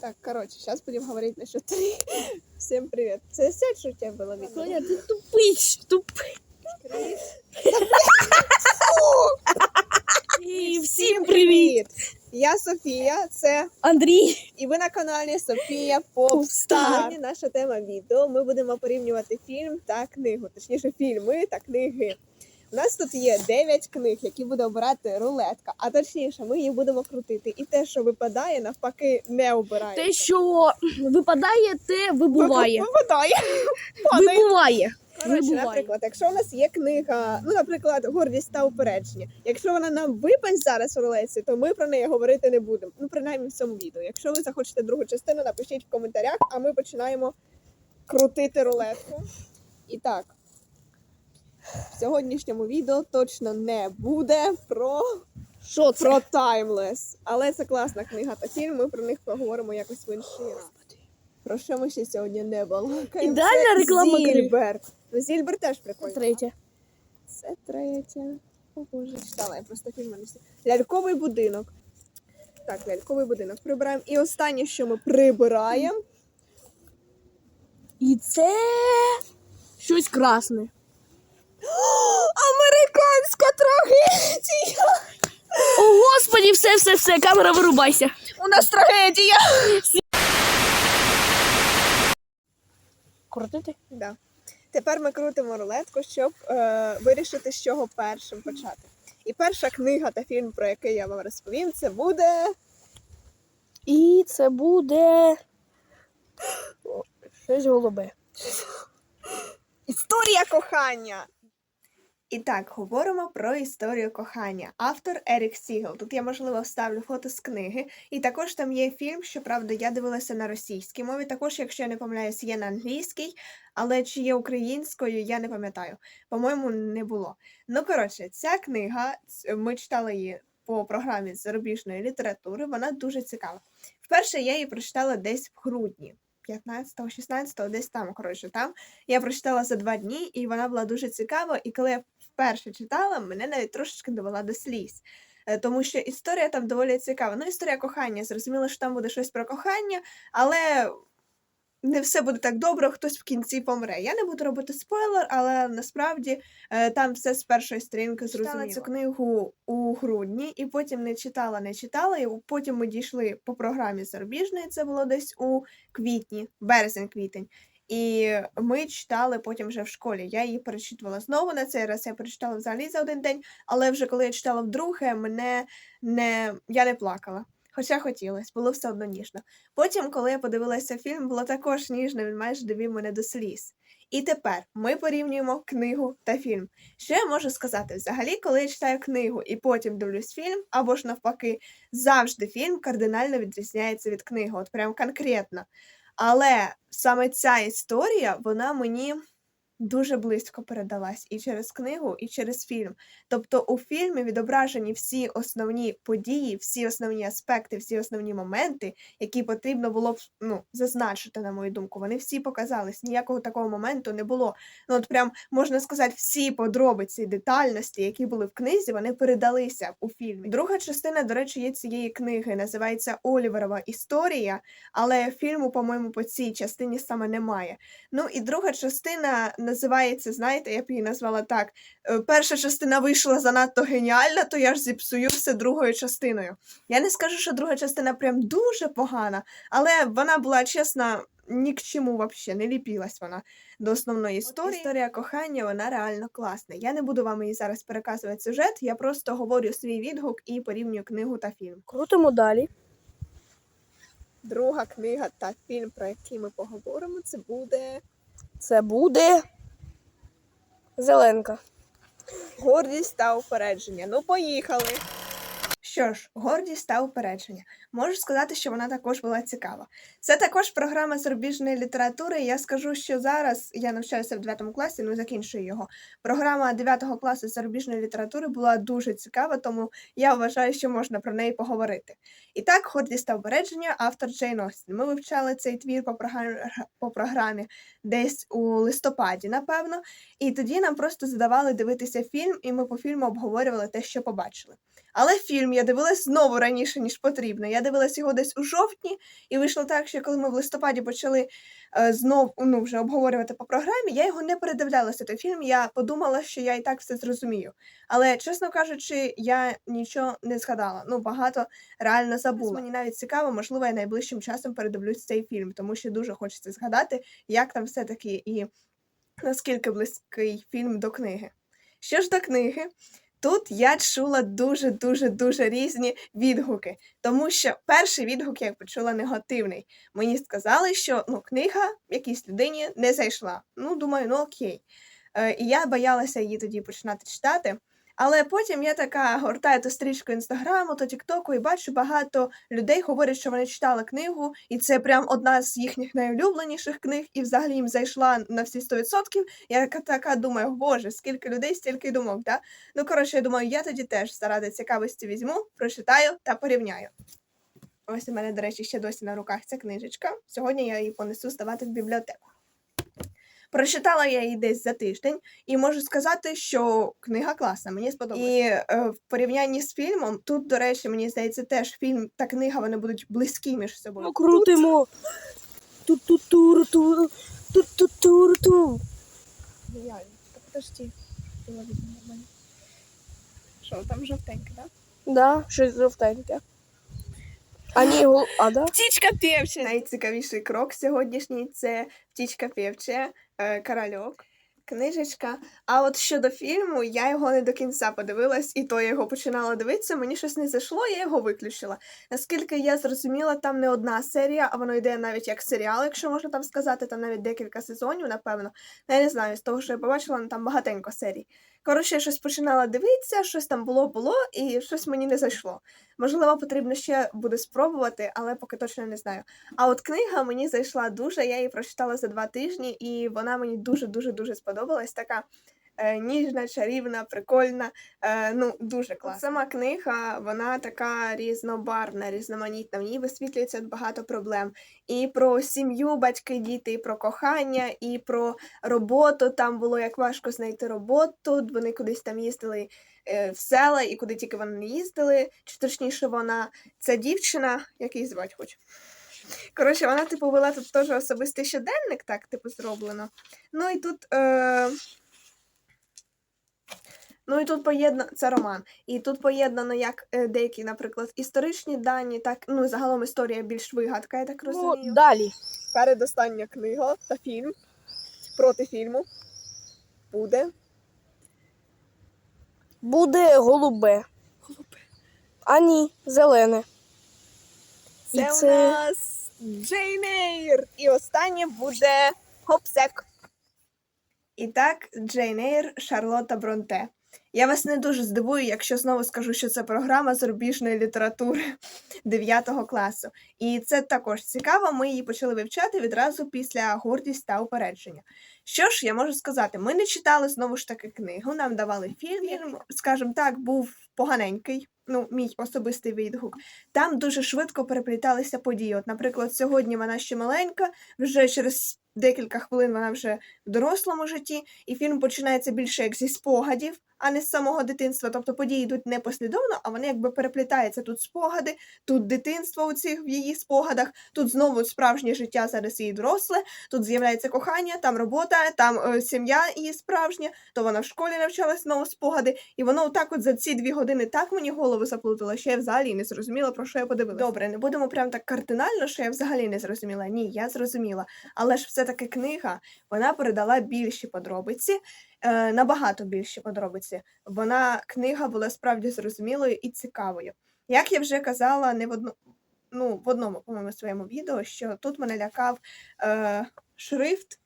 Так, короче, сейчас будем говорить насчет три. Всем привет. Це сядь, що у тебе було видно. Соня, ти тупий, тупий. І всім привіт! Я Софія, це Андрій. і ви на каналі Софія. Попстар. Сьогодні Наша тема відео. Ми будемо порівнювати фільм та книгу, точніше, фільми та книги. У нас тут є 9 книг, які буде обирати рулетка, а точніше, ми їх будемо крутити. І те, що випадає, навпаки, не обирається. Те, що випадає, те вибуває. Випадає. Падає. Вибуває. Коротше, Вибуває. наприклад, якщо у нас є книга, ну, наприклад, гордість та упередження. Якщо вона нам випасть зараз у рулетці, то ми про неї говорити не будемо. Ну, принаймні в цьому відео. Якщо ви захочете другу частину, напишіть в коментарях, а ми починаємо крутити рулетку. І так, в сьогоднішньому відео точно не буде про, Що це? про Timeless. Але це класна книга та фільм. Ми про них поговоримо якось в інший раз. Про що ми ще сьогодні не балакаємо? Ідеальна реклама. Зільберт. Ну, Зільберт теж прикольно. Третє. Це третє. О боже, читала, я просто фільм не всі. Ляльковий будинок. Так, ляльковий будинок прибираємо. І останнє, що ми прибираємо. І це щось красне. Американська трагедія! О, господі, все, все, все, камера вирубайся. У нас трагедія! Крутити? Да. Тепер ми крутимо рулетку, щоб е, вирішити, з чого першим почати. І перша книга та фільм, про який я вам розповім, це буде. І це буде. О, Щось голубе. Історія кохання. І так, говоримо про історію кохання. Автор Ерік Сігел. Тут я, можливо, вставлю фото з книги. І також там є фільм, щоправда, я дивилася на російській мові. Також, якщо я не помиляюсь, є на англійській, але чи є українською, я не пам'ятаю. По-моєму, не було. Ну, коротше, ця книга, ми читали її по програмі з зарубіжної літератури, вона дуже цікава. Вперше я її прочитала десь в грудні. 15-го, 16-го, десь там, коротше, там. Я прочитала за два дні, і вона була дуже цікава. І коли я вперше читала, мене навіть трошечки довела до сліз. Е, Тому що історія там доволі цікава. Ну, історія кохання. Зрозуміло, що там буде щось про кохання, але не все буде так добре, хтось в кінці помре. Я не буду робити спойлер, але насправді е, там все з першої сторінки зрозуміло. Читала цю книгу у грудні, і потім не читала, не читала. І потім ми дійшли по програмі зарубіжної. Це було десь у квітні, березень-квітень. І ми читали потім вже в школі. Я її перечитувала знову на цей раз. Я перечитала взагалі за один день, але вже коли я читала вдруге, мене не я не плакала. Хоча хотілося, було все одно ніжно. Потім, коли я подивилася фільм, було також ніжно, він майже довів мене до сліз. І тепер ми порівнюємо книгу та фільм. Що я можу сказати? Взагалі, коли я читаю книгу і потім дивлюсь фільм, або ж навпаки, завжди фільм кардинально відрізняється від книги, от прям конкретно. Але саме ця історія, вона мені дуже близько передалась і через книгу, і через фільм. Тобто у фільмі відображені всі основні події, всі основні аспекти, всі основні моменти, які потрібно було б ну, зазначити, на мою думку. Вони всі показались. Ніякого такого моменту не було. Ну, от прям можна сказати, всі подробиці, детальності, які були в книзі, вони передалися у фільмі. Друга частина, до речі, є цієї книги. Називається Оліверова історія, але фільму, по-моєму, по цій частині саме немає. Ну і друга частина називається, знаєте, я б її назвала так. е, Перша частина вийшла занадто геніальна, то я ж зіпсую все другою частиною. Я не скажу, що друга частина прям дуже погана, але вона була чесна. Ні к чому взагалі, не ліпілась вона до основної історії. Історія кохання, вона реально класна. Я не буду вам її зараз переказувати сюжет, я просто говорю свій відгук і порівнюю книгу та фільм. Крутимо далі. Друга книга та фільм, про який ми поговоримо, це буде Це буде. Зеленка. Гордість та упередження. Ну, поїхали. Що ж, гордість та упередження. Можу сказати, що вона також була цікава. Це також програма зарубіжної літератури. Я скажу, що зараз я навчаюся в 9 класі, ну закінчую його. Програма 9 класу зарубіжної літератури була дуже цікава, тому я вважаю, що можна про неї поговорити. І так, гордість та упередження, автор Джейн Остін. Ми вивчали цей твір по програмі, по програмі десь у листопаді, напевно. І тоді нам просто задавали дивитися фільм, і ми по фільму обговорювали те, що побачили. Але фільм я дивилась знову раніше, ніж потрібно. Я дивилась його десь у жовтні, і вийшло так, що коли ми в листопаді почали е, знов ну, вже обговорювати по програмі, я його не передивлялася той фільм. Я подумала, що я і так все зрозумію. Але, чесно кажучи, я нічого не згадала. Ну, багато реально забула. Мені навіть цікаво, можливо, я найближчим часом передивлюсь цей фільм, тому що дуже хочеться згадати, як там все-таки і наскільки близький фільм до книги. Що ж до книги, тут я чула дуже дуже дуже різні відгуки, тому що перший відгук я почула негативний. Мені сказали, що ну, книга якійсь людині не зайшла. Ну, думаю, ну окей. Е, і я боялася її тоді починати читати. Але потім я така гортаю ту стрічку інстаграму, то тіктоку і бачу багато людей говорять, що вони читали книгу, і це прям одна з їхніх найулюбленіших книг, і взагалі їм зайшла на всі 100%. Я така, думаю, боже, скільки людей, стільки думок, да? Ну, коротше, я думаю, я тоді теж заради цікавості візьму, прочитаю та порівняю. Ось у мене, до речі, ще досі на руках ця книжечка. Сьогодні я її понесу здавати в бібліотеку. Прочитала я її десь за тиждень, і можу сказати, що книга класна, мені сподобалася. І е, в порівнянні з фільмом, тут, до речі, мені здається, теж фільм та книга вони будуть близькі між собою. Ну, крутимо. Ту-ту-туру-ту. Ту-ту-туру-ту. Ну, подожди. Я візьму нормально. Що, там жовтеньке, так? Да, щось жовтеньке. А ні, гол... А, да? Птічка певча. Найцікавіший крок сьогоднішній це птічка певча, е, корольок. Книжечка. А от щодо фільму, я його не до кінця подивилась, і то я його починала дивитися, мені щось не зайшло, я його виключила. Наскільки я зрозуміла, там не одна серія, а воно йде навіть як серіал, якщо можна там сказати, там навіть декілька сезонів, напевно. Я не знаю, з того, що я побачила, ну, там багатенько серій. Коротше, я щось починала дивитися, щось там було, було, і щось мені не зайшло. Можливо, потрібно ще буде спробувати, але поки точно не знаю. А от книга мені зайшла дуже, я її прочитала за два тижні, і вона мені дуже-дуже дуже сподобалась. Така ніжна, чарівна, прикольна, е, ну дуже класна. Сама книга, вона така різнобарвна, різноманітна. В ній висвітлюється багато проблем. І про сім'ю, батьки, діти, і про кохання, і про роботу. Там було як важко знайти роботу. Вони кудись там їздили е, в села, і куди тільки вони не їздили. Чи точніше, вона ця дівчина, як її звати хоч. Коротше, вона, типу, вела тут теж особистий щоденник, так, типу, зроблено. Ну і тут. Е... Ну і тут поєднано, це роман. І тут поєднано як е, деякі, наприклад, історичні дані, так, ну загалом історія більш вигадка, я так розумію. Ну, далі. Передостання книга та фільм проти фільму буде. Буде голубе. А ні, зелене. Це, І у нас Джейн Ейр. І останнє буде Хопсек. І так, Джейн Ейр, Шарлотта Бронте. Я вас не дуже здивую, якщо знову скажу, що це програма зарубіжної літератури 9 класу. І це також цікаво. Ми її почали вивчати відразу після гордість та упередження. Що ж, я можу сказати, ми не читали знову ж таки книгу, нам давали фільм. Фільм, скажімо так, був поганенький. Ну, мій особистий відгук. Там дуже швидко перепліталися події. От, наприклад, сьогодні вона ще маленька, вже через декілька хвилин вона вже в дорослому житті, і фільм починається більше як зі спогадів, а не з самого дитинства. Тобто події йдуть не послідовно, а вони якби переплітаються. Тут спогади, тут дитинство у цих в її спогадах, тут знову справжнє життя зараз її доросле, тут з'являється кохання, там робота, там е, сім'я її справжня, то вона в школі навчалась знову спогади, і воно отак от за ці дві години так мені голову заплутало, що я взагалі не зрозуміла, про що я подивилася. Добре, не будемо прям так кардинально, що я взагалі не зрозуміла. Ні, я зрозуміла. Але ж все-таки книга вона передала більші подробиці, е, набагато більші подробиці. Вона книга була справді зрозумілою і цікавою. Як я вже казала, не в одну. Ну, в одному, по-моєму, своєму відео, що тут мене лякав е, шрифт,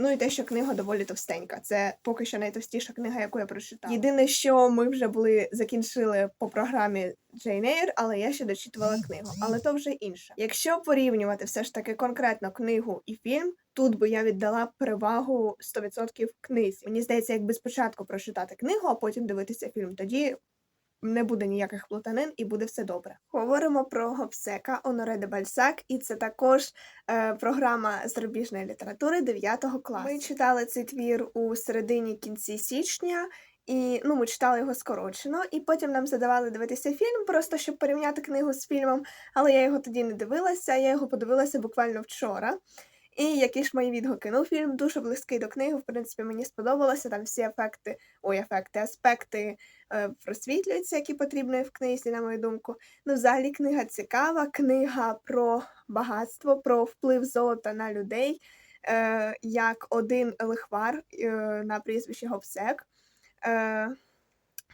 ну і те, що книга доволі товстенька. Це поки що найтовстіша книга, яку я прочитала. Єдине, що ми вже були закінчили по програмі Jane Eyre, але я ще дочитувала книгу. Але то вже інше. Якщо порівнювати все ж таки конкретно книгу і фільм, тут би я віддала перевагу 100% книзі. Мені здається, якби спочатку прочитати книгу, а потім дивитися фільм, тоді не буде ніяких плутанин і буде все добре. Говоримо про Гобсека Оноре де Бальсак, і це також е, програма зарубіжної літератури 9 класу. Ми читали цей твір у середині кінці січня, І ну, ми читали його скорочено, і потім нам задавали дивитися фільм, просто щоб порівняти книгу з фільмом. Але я його тоді не дивилася, я його подивилася буквально вчора. І які ж мої відгуки? Ну, фільм дуже близький до книги. В принципі, мені сподобалося. Там всі ефекти, ой, ефекти, аспекти е, просвітлюються, які потрібні в книзі, на мою думку. Ну, взагалі, книга цікава, книга про багатство, про вплив золота на людей, е, як один лихвар е, на прізвище Гобсек. Е,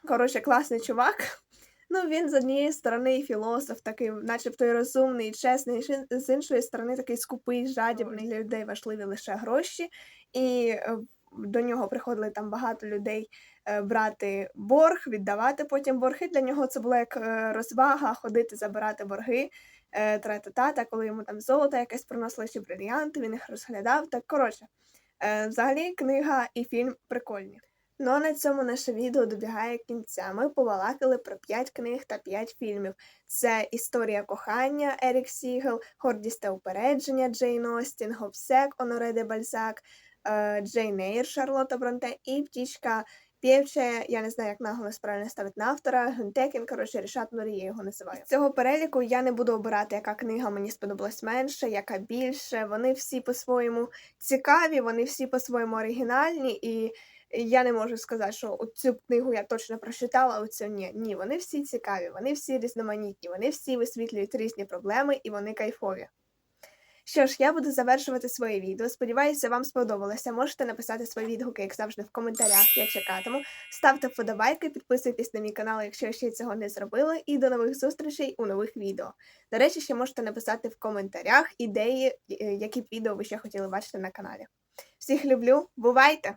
коротше, класний чувак. Ну, він з однієї сторони філософ, такий, начебто і розумний, і чесний, з з іншої сторони такий скупий, жадібний для людей важливі лише гроші. І е, до нього приходили там багато людей е, брати борг, віддавати потім борги. Для нього це була як е, розвага ходити, забирати борги. е, Тра-та-та, коли йому там золото якесь приносили чи брильянти, він їх розглядав. Так, коротше, взагалі книга і фільм прикольні. Ну а на цьому наше відео добігає кінця. Ми побалакали про 5 книг та 5 фільмів. Це Історія кохання Ерік Сігел, Гордість та упередження Джейн Остін, Гобсек Оноре де Бальзак, е, Джейн Ейр Шарлотта Бронте і Птічка Пєвче, я не знаю, як наголос правильно ставити на автора, Гюнтекін, коротше, Рішат Нурі, я його називаю. З цього переліку я не буду обирати, яка книга мені сподобалась менше, яка більше. Вони всі по-своєму цікаві, вони всі по-своєму оригінальні, і я не можу сказати, що цю книгу я точно прочитала, а оцю ні. Ні, вони всі цікаві, вони всі різноманітні, вони всі висвітлюють різні проблеми і вони кайфові. Що ж, я буду завершувати своє відео. Сподіваюся, вам сподобалося. Можете написати свої відгуки, як завжди, в коментарях. Я чекатиму. Ставте вподобайки, підписуйтесь на мій канал, якщо ще цього не зробили. І до нових зустрічей у нових відео. До речі, ще можете написати в коментарях ідеї, е, які б відео ви ще хотіли бачити на каналі. Всіх люблю, бувайте!